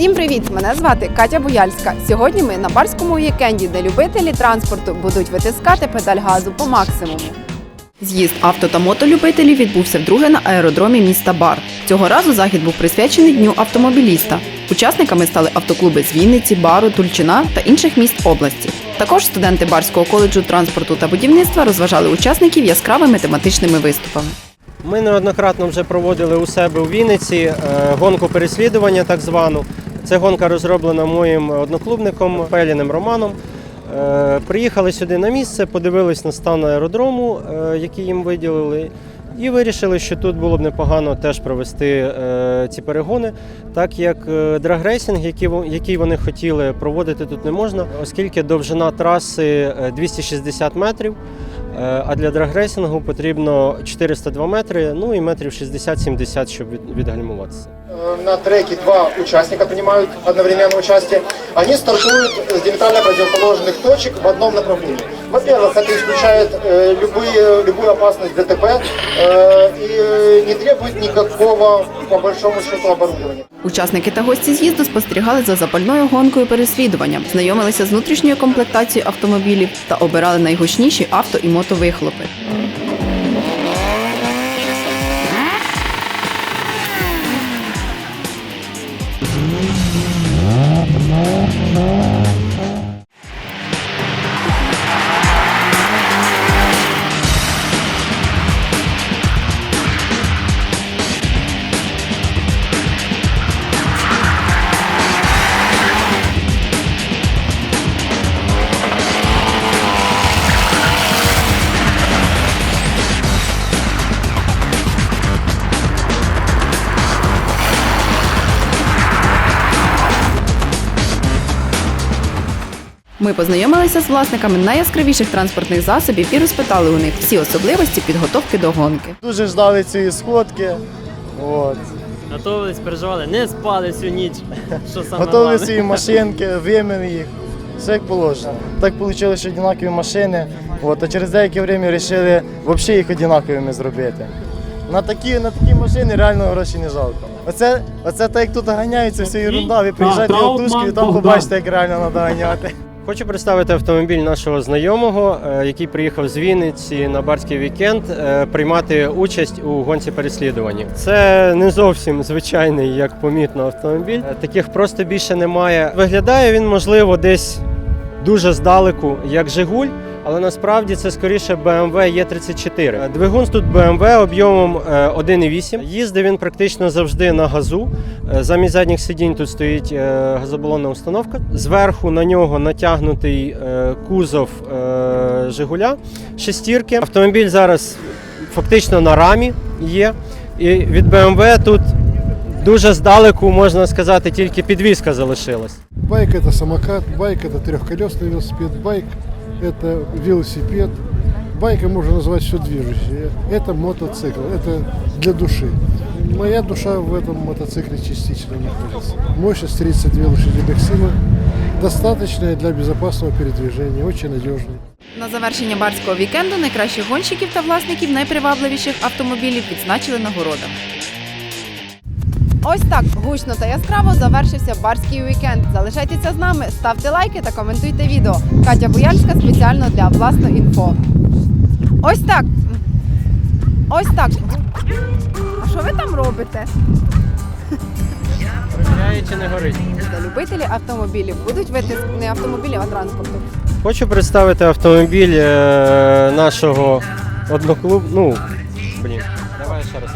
Всім привіт! Мене звати Катя Бояльська. Сьогодні ми на барському вікенді, де любителі транспорту будуть витискати педаль газу по максимуму. З'їзд авто та мотолюбителів відбувся вдруге на аеродромі міста Бар. Цього разу захід був присвячений дню автомобіліста. Учасниками стали автоклуби з Вінниці, Бару, Тульчина та інших міст області. Також студенти Барського коледжу транспорту та будівництва розважали учасників яскравими тематичними виступами. Ми неоднократно вже проводили у себе у Вінниці е, гонку переслідування, так звану. Це гонка розроблена моїм одноклубником Пеліним Романом. Е, Приїхали сюди на місце, подивились на стан аеродрому, е, який їм виділили, і вирішили, що тут було б непогано теж провести е, ці перегони, так як драгрейсинг, який, вони хотіли проводити тут не можна, оскільки довжина траси е, 260 метрів. Е, А для драгрейсингу потрібно 402 метри, ну і метрів 60-70, щоб відгальмуватися. Э, На треке два участника принимают одновременно участие. Они стартуют с диаметрально противоположных точек в одном направлении. Во-первых, это исключает э, любые, любую опасность ДТП э, и э, не требует никакого, по большому счету, оборудования. Учасники та гості з'їзду спостерігали за запальною гонкою переслідуванням, знайомилися з внутрішньою комплектацією автомобілів та обирали найгучніші авто і мотовихлопи. Ми познайомилися з власниками найяскравіших транспортних засобів і розпитали у них всі особливості підготовки до гонки. Дуже ждали цієї сходки. От. Готовились, переживали, не спали всю ніч. Що саме Готовили головне. свої машинки, вимили їх. Все як положено. Так вийшло, що однакові машини. От, а через деяке время вирішили взагалі їх однаковими зробити. На такі, на такі машини реально гроші не жалко. Оце, оце так як тут ганяється вся ерунда. Ви приїжджаєте в Алтушку і там побачите, як реально треба ганяти. Хочу представити автомобіль нашого знайомого, е, який приїхав з Вінниці на барський вікенд е, приймати участь у гонці переслідування. Це не зовсім звичайний, як помітно, автомобіль. Е, Таких просто більше немає. Виглядає він, можливо, десь дуже здалеку, як Жигуль Але насправді це скоріше BMW E34. Е, Двигун тут BMW об'ємом е, 1,8. Їздить він практично завжди на газу. Е, Замість задніх сидінь тут стоїть е, газобалонна установка. Зверху на нього натягнутий е, кузов е, Жигуля шестірки. Автомобіль зараз фактично на рамі є. І від BMW тут дуже здалеку можна сказати, тільки підвіска залишилась. Байк это самокат, байк это трехколесный велосипед, байк это велосипед. Байком можно назвать все движущее. Это мотоцикл, это для души. Моя душа в этом мотоцикле частично находится. Мощность 32 лошадиных силы, достаточная для безопасного передвижения, очень надежный. На завершення барського вікенду найкращих гонщиків та власників найпривабливіших автомобілів відзначили нагородами. Ось так гучно та яскраво завершився барський вікенд. Залишайтеся з нами, ставте лайки та коментуйте відео. Катя Бояльська спеціально для власно інфо. Ось так. Ось так. А що ви там робите? Перевіряє, чи не горить. Любителі автомобілів будуть витиск не автомобілів, а транспорту. Хочу представити автомобіль е, нашого одноклуб. Ну, блін, давай ще раз.